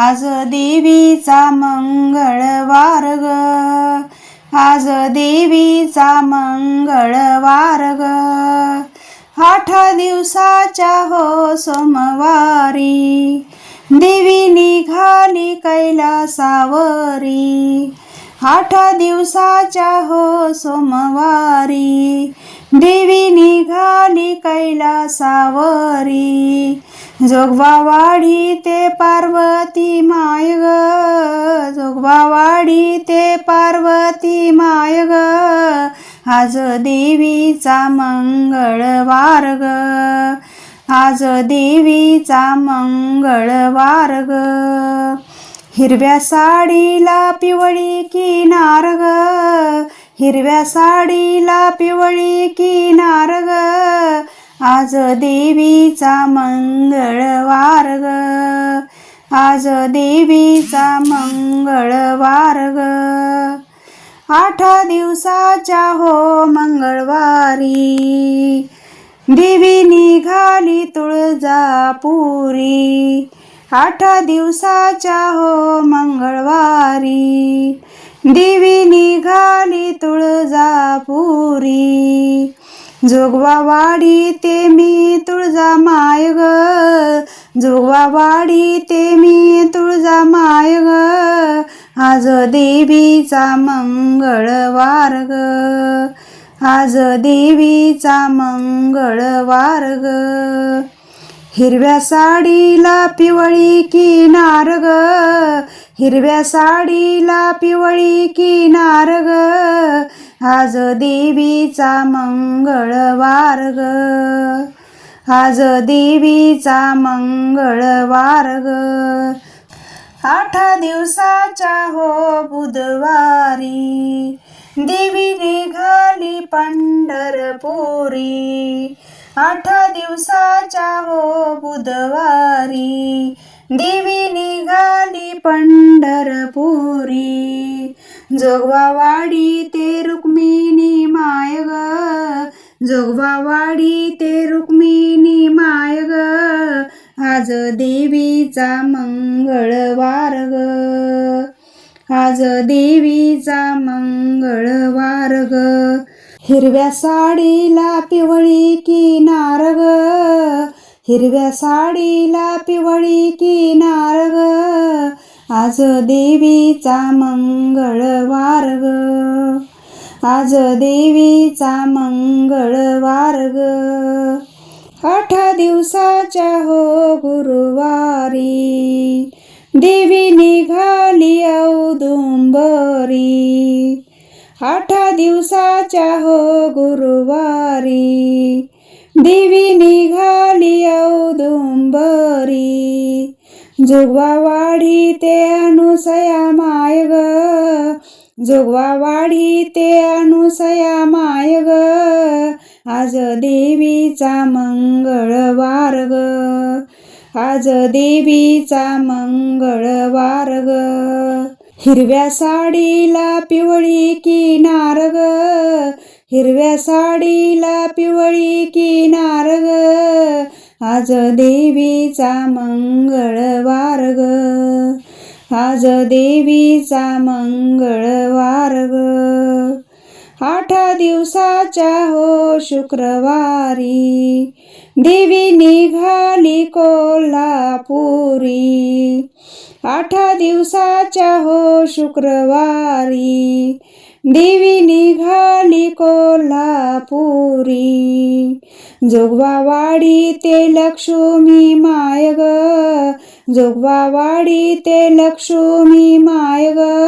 आज देवीचा मंगळवार ग. आज देवीचा मंगळवार ग. आठ दिवसाच्या हो सोमवारी देवी निघाली कैलासावरी. आठ दिवसाच्या हो सोमवारी देवी निघाली कैलासावरी. जोगवावाडी ते पार्वती माय ग. जोगवावाडी ते पार्वती माय ग. आज देवीचा मंगळवार ग. आज देवीचा मंगळवार ग. हिरव्या साडीला पिवळी किनार ग. हिरव्या साडीला पिवळी किनार ग. आज देवीचा मंगळवार ग आज देवीचा मंगळवार ग आठ दिवसाच्या हो मंगळवारी. देवी निघाली तुळजापुरी. आठ दिवसाच्या हो मंगळवारी. देवी निघाली तुळजापुरी. जोगवावाडी ते मी तुळजा माय ग. जोगवावाडी ते मी तुळजा माय ग. आज देवीचा मंगळवार ग. आज देवीचा मंगळवार ग. हिरव्या साडीला पिवळी किनार ग. हिरव्या साडीला पिवळी किनार ग. आज देवीचा मंगळवार ग. आज देवीचा मंगळवार ग. आठ दिवसाचा हो बुधवारी देवी निघाली पंढरपुरी. आठ दिवसाच्या हो बुधवारी देवी निघाली जोगवावाडी ते रुक्मिणी माय ग. जोगवावाडी ते रुक्मिणी माय ग. आज देवीचा मंगळवार ग. आज देवीचा मंगळवार ग. हिरव्या साडीला पिवळी किनार ग. हिरव्या साडीला पिवळी किनार ग. आज देवीचा मंगळवार ग. आज देवीचा मंगळवार ग. आठ दिवसाच्या हो गुरुवारी देवी निघाली औदुंबरी. आठ दिवसाच्या हो गुरुवारी देवी निघाली औदुंबरी. जोगवावाडी ते अनुसया माय ग जोगवावाडी ते अनुसया माय ग आज देवीचा मंगळवार ग आज देवीचा मंगळवार ग हिरव्या साडीला पिवळी किनार ग हिरव्या साडीला पिवळी किनार ग आज देवीचा मंगळवार ग. आज देवीचा मंगळवार ग. दिवसाच्या हो शुक्रवारी. देवी निघाली कोल्हापुरी. आठ दिवसाच्या हो शुक्रवारी. देवी निघाली कोल्हापुरी. जोगवावाडी ते लक्ष्मी माय ग जोगवावाडी ते लक्ष्मी माय ग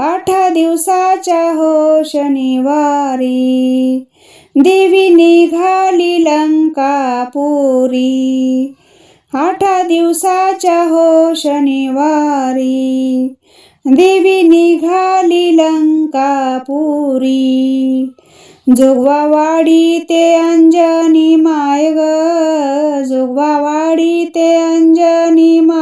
आठा दिवसाच्या हो शनिवारी देवी निघाली लंकापुरी. आठा दिवसाच्या हो शनिवारी देवी निघाली लंकापुरी. जोगवावाडी ते अंजनी माय ग जोगवावाडी ते अंजनी माय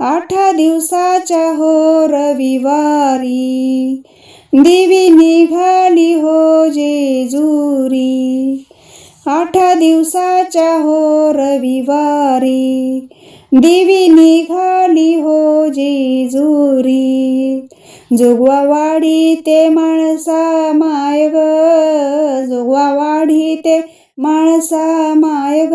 आठा दिवसाच्या हो रविवारी. देवी निघाली हो जेजुरी. आठा दिवसाच्या हो रविवारी. देवी निघाली हो जेजुरी. जोगवावाडी ते माणसा माय ग जोगवावाडी ते माणसा माय ग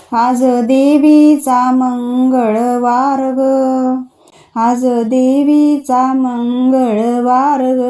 आज देवीचा मंगळवार ग. आज देवीचा मंगळवार ग.